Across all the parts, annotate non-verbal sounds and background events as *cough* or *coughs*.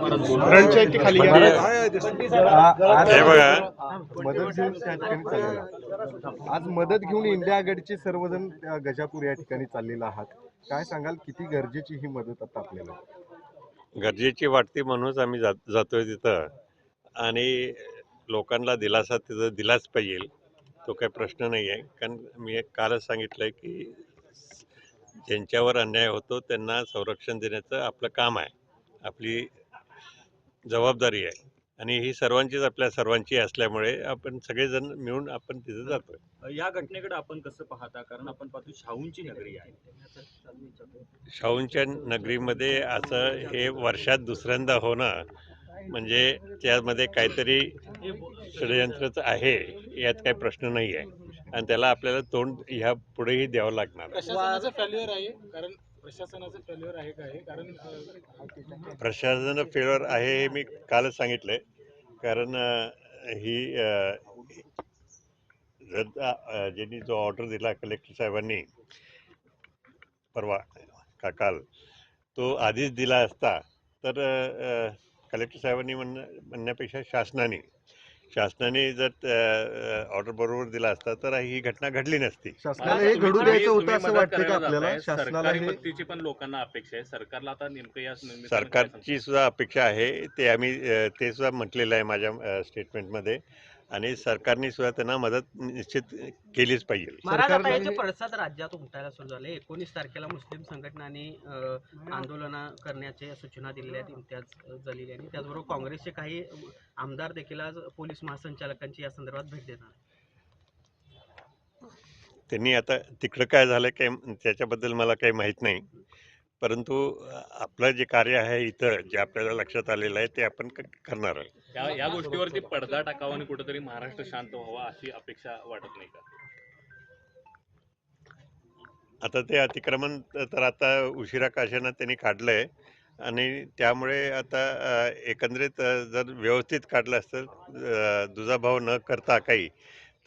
रणच्या खाली हे बघा. मदत घेऊन त्या ठिकाणी चाललेला आहात. आज मदत घेऊन इंडिया आघाडीचे सर्वजण गजापूर या ठिकाणी चाललेला आहात. काय सांगाल किती गरजेची ही मदत आता आपल्याला? गरजेची वाटते म्हणूनच आम्ही जात जातोय तिथं. आणि लोकांना दिलासा तिथं दिलाच पाहिजे. तो काही प्रश्न नाही आहे कारण मी एक कालच सांगितलंय की ज्यांच्यावर अन्याय होतो त्यांना संरक्षण देण्याचं आपलं काम आहे. आपली जबाबदारी आहे. आणि ही सर्वांचीच आपल्या सर्वांची असल्यामुळे आपण सगळेजण मिळून आपण तिथं जातोय. या घटनेकडे आपण कसं पाहता? कारण आपण पाहतो शाहूंची नगरी आहे. शाहूंच्या नगरीमध्ये असं हे वर्षात दुसऱ्यांदा होणं म्हणजे त्यामध्ये काहीतरी षडयंत्रच आहे यात काही प्रश्न नाही आहे आणि त्याला आपल्याला तोंड ह्या पुढेही द्यावं लागणार. प्रशासनाचं फेल्युअर आहे कारण प्रशासनाचं फेल्युअर आहे का हे? कारण प्रशासन आहे हे मी कालच सांगितलंय. कारण ही रद्द ज्यांनी जो ऑर्डर दिला कलेक्टर साहेबांनी परवा का काल तो आधीच दिला असता तर कलेक्टर साहेबांनी म्हण म्हणण्यापेक्षा शासनाने शासनाने जर ऑर्डर बरोबर दिला असता तर ही घटना घडली नसती. शासनाला हे घडू द्यायचं होतं असं वाटतं का आपल्याला? शासनाला सरकारी हे मदतीची पण लोकांना अपेक्षा आहे. सरकारला आता नेमकं या निमित्तानं काय सरकारची सुद्धा अपेक्षा आहे ते आम्ही अ, ते सुद्धा म्हटलेलं आहे माझ्या स्टेटमेंटमध्ये आणि सरकारने सुद्धा त्यांना मदत निश्चित केलीच पाहिजे. महाराज आता सरकारने- याचे पडसाद राज्यात उमटायला सुरू झाले. एकोणीस तारखेला मुस्लिम संघटनांनी आंदोलन करण्याच्या सूचना दिलेल्या आहेत इम्तियाज जलील यांनी. त्याचबरोबर काँग्रेसचे काही आमदार देखील आज पोलीस महासंचालकांची या संदर्भात भेट देणार त्यांनी आता तिकडं काय झालं काय त्याच्याबद्दल मला काही माहीत नाही. परंतु आपलं जे कार्य आहे इथं जे आपल्याला लक्षात आलेलं आहे ते आपण करणार आहे या या गोष्टीवरती पडदा टाकावा आणि कुठेतरी महाराष्ट्र शांत व्हावा अशी अपेक्षा वाटत नाही का? आता ते अतिक्रमण तर आता उशिरा काशानं त्यांनी काढलं आहे आणि त्यामुळे आता एकंदरीत जर व्यवस्थित काढलं असतं दुजाभाव न करता काही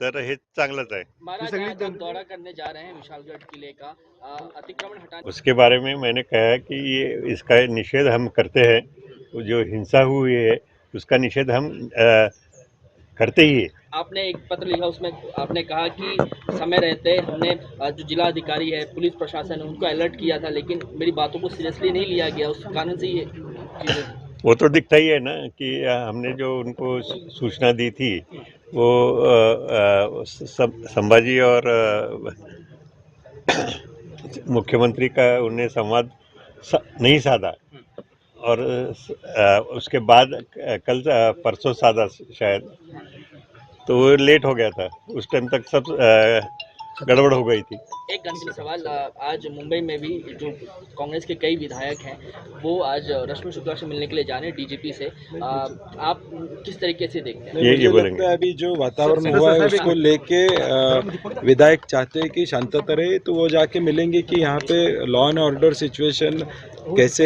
तर हे चांगलंच है महाराज आज आप दौरा करने जा रहे हैं विशालगढ़ किले का. अ, अतिक्रमण हटाने उसके बारे में मैंने कहा है कि ये इसका निषेध हम करते हैं। जो हिंसा हुई है उसका निषेध हम अ, करते ही है। आपने एक पत्र लिखा उसमें आपने कहा कि समय रहते हमने जो जिला अधिकारी है पुलिस प्रशासन है उनको अलर्ट किया था लेकिन मेरी बातों को सीरियसली नहीं लिया गया। उस कारण से ये चीज़ें- वो तो दिखता ही है ना कि हमने जो उनको सूचना दी थी, वो संभाजी और *coughs* मुख्यमंत्री का उन्हें संवाद सा- नहीं साधा। और उसके बाद कल परसों साधा शायद। तो वो लेट हो गया था। उस टाइम तक सब गड़बड़ हो गई थी। एक गंभीर सवाल आज मुंबई में भी जो कांग्रेस के कई विधायक हैं वो आज रश्मि शुक्ला से मिलने के लिए जा रहे हैं डीजीपी से। अ, आप किस तरीके से देखते हैं? ये ये बोलेंगे। लगता है अभी जो वातावरण हुआ है उसको लेके विधायक चाहते हैं कि शांतता रहे तो वो जाके मिलेंगे कि यहाँ पे लॉ एंड ऑर्डर सिचुएशन कैसे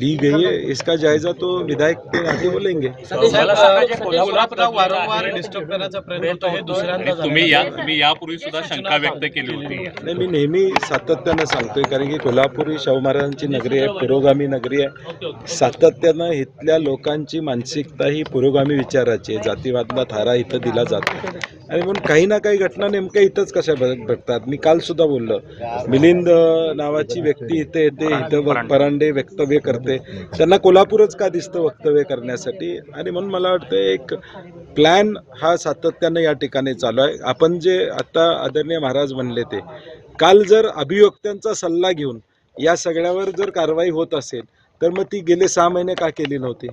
ली गई है। इसका जायजा तो विधायक के नाते बोलेंगे। हे. तुम्ही या तुम्ही यापूर्वी सुद्धा शंका व्यक्त केली होती. नाही मी नेहमी सातत्यानं सांगतोय कारण की कोल्हापूर ही शाहू महाराजांची नगरी आहे पुरोगामी नगरी आहे. सातत्यानं इथल्या लोकांची मानसिकता ही पुरोगामी विचाराची आहे. जातीवादला थारा इथं दिला जातो आणि म्हणून काही ना काही घटना नेमक्या इथंच कशा घडतात? मी काल सुद्धा बोललो. मिलिंद नावाची व्यक्ती इथे येते इथं परांडे. वक्तव्य करते. त्यांना कोल्हापूरच का दिसतं वक्तव्य करण्यासाठी? आणि म्हणून मला वाटतं एक प्लॅन हा सातत्यानं या ठिकाणी चालू आहे. आपण जे आता आदरणीय महाराज म्हणले ते. काल जर अभियोक्त्यांचा सल्ला घेऊन या सगळ्यावर जर कारवाई होत असेल तर मग ती गेले सहा महिने का केली नव्हती?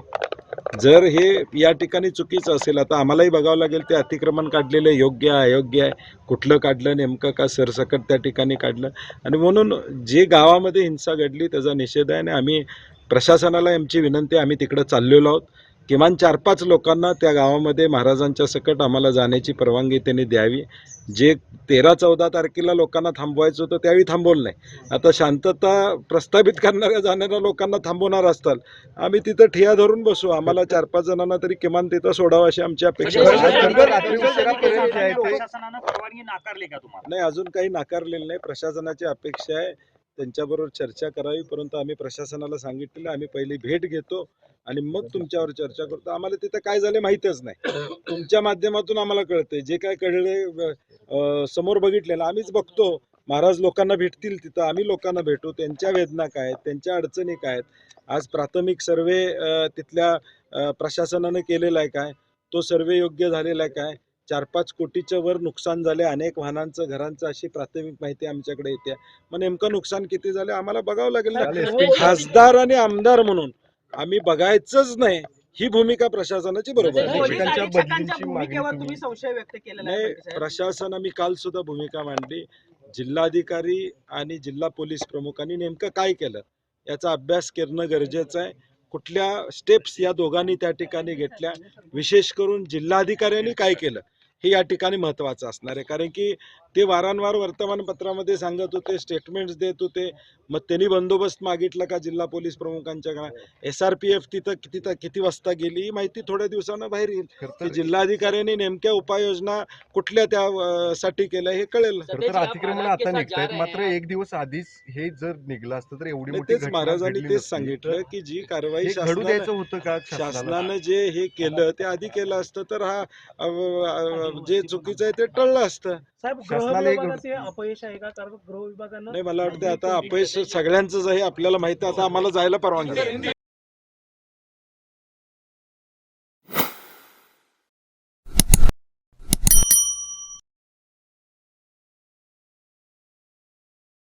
जर हे या ठिकाणी चुकीचं असेल आता आम्हालाही बघावं लागेल ते अतिक्रमण काढलेलं योग्य आहे अयोग्य आहे. कुठलं काढलं नेमकं का सरसकट त्या ठिकाणी काढलं? आणि म्हणून जे गावामध्ये हिंसा घडली त्याचा निषेध आहे आणि आम्ही प्रशासनाला आमची विनंती आम्ही तिकडं चाललेलो आहोत. किमान चार पाच लोकांना त्या गावामध्ये महाराजांच्या सकट आम्हाला जाण्याची परवानगी त्यांनी द्यावी. जे तेरा चौदा तारखेला लोकांना थांबवायचं होतं त्यावेळी थांबवलं नाही. आता शांतता प्रस्थापित करणाऱ्या जाणाऱ्या लोकांना थांबवणार असताल आम्ही तिथं ठिया धरून बसू. आम्हाला चार पाच जणांना तरी किमान तिथं सोडावं अशी आमची अपेक्षा नाही अजून काही नाकारलेलं नाही. प्रशासनाची अपेक्षा आहे. त्यांच्याबरोबर चर्चा करावी परंतु आम्ही प्रशासनाला सांगितलेलं आम्ही पहिली भेट घेतो. आणि मग तुमच्यावर चर्चा करतो. आम्हाला तिथं काय झालं माहीतच नाही. *coughs* तुमच्या माध्यमातून आम्हाला कळतंय. जे काय कळले समोर बघितलेलं आम्हीच बघतो. महाराज लोकांना भेटतील तिथं. आम्ही लोकांना भेटू. त्यांच्या वेदना काय आहेत? त्यांच्या अडचणी काय आहेत? आज प्राथमिक सर्वे तिथल्या प्रशासनानं केलेला आहे काय? तो सर्वे योग्य झालेला आहे काय? चार पाच कोटीच्या वर नुकसान झाले अनेक वाहनांचं घरांचं अशी प्राथमिक माहिती आमच्याकडे येते. मग नेमकं नुकसान किती झाले आम्हाला बघावं लागेल ना. खासदार आणि आमदार म्हणून. आम्ही बघायचंच नाही. ही भूमिका प्रशासनाची बरोबर आहे. भूमिकेवर तुम्ही संशय व्यक्त केलेला आहे नाही. प्रशासन आम्ही काल सुद्धा भूमिका मांडली. जिल्हाधिकारी आणि जिल्हा पोलीस प्रमुखांनी नेमकं काय केलं याचा अभ्यास करणं गरजेचं आहे. कुठल्या स्टेप्स या दोघांनी त्या ठिकाणी घेतल्या? विशेष करून जिल्हाधिकाऱ्यांनी काय केलं? हे या ठिकाणी महत्त्वाचं असणार आहे. कारण की ते वारंवार वर्तमानपत्रामध्ये सांगत होते स्टेटमेंट्स देत होते. मग त्यांनी बंदोबस्त मागितला का जिल्हा पोलीस प्रमुखांच्या एस आर पी एफ तिथं किती किती वाजता गेली? ही माहिती थोड्या दिवसानं बाहेर येईल. की जिल्हाधिकाऱ्यांनी नेमक्या उपाययोजना कुठल्या त्या अं, साठी केल्या हे कळेल. अतिक्रमण आता निघतायत मात्र एक दिवस आधीच हे जर निघलं असतं तर एवढी तेच महाराजांनी तेच. सांगितलं की जी कारवाई शासनानं द्यायचं होतं का शासनाला? शासनानं जे हे केलं ते आधी केलं असतं तर हा जे चुकीचं आहे ते टळलं असतं. साहेब शासनाला एक- गृहविभागाचे अपयश आहे का? कारण गृह विभागानं नाही मला वाटतं आता अपयश सगळ्यांचंच आहे आपल्याला माहिती आहे आता आम्हाला जायला परवानगी.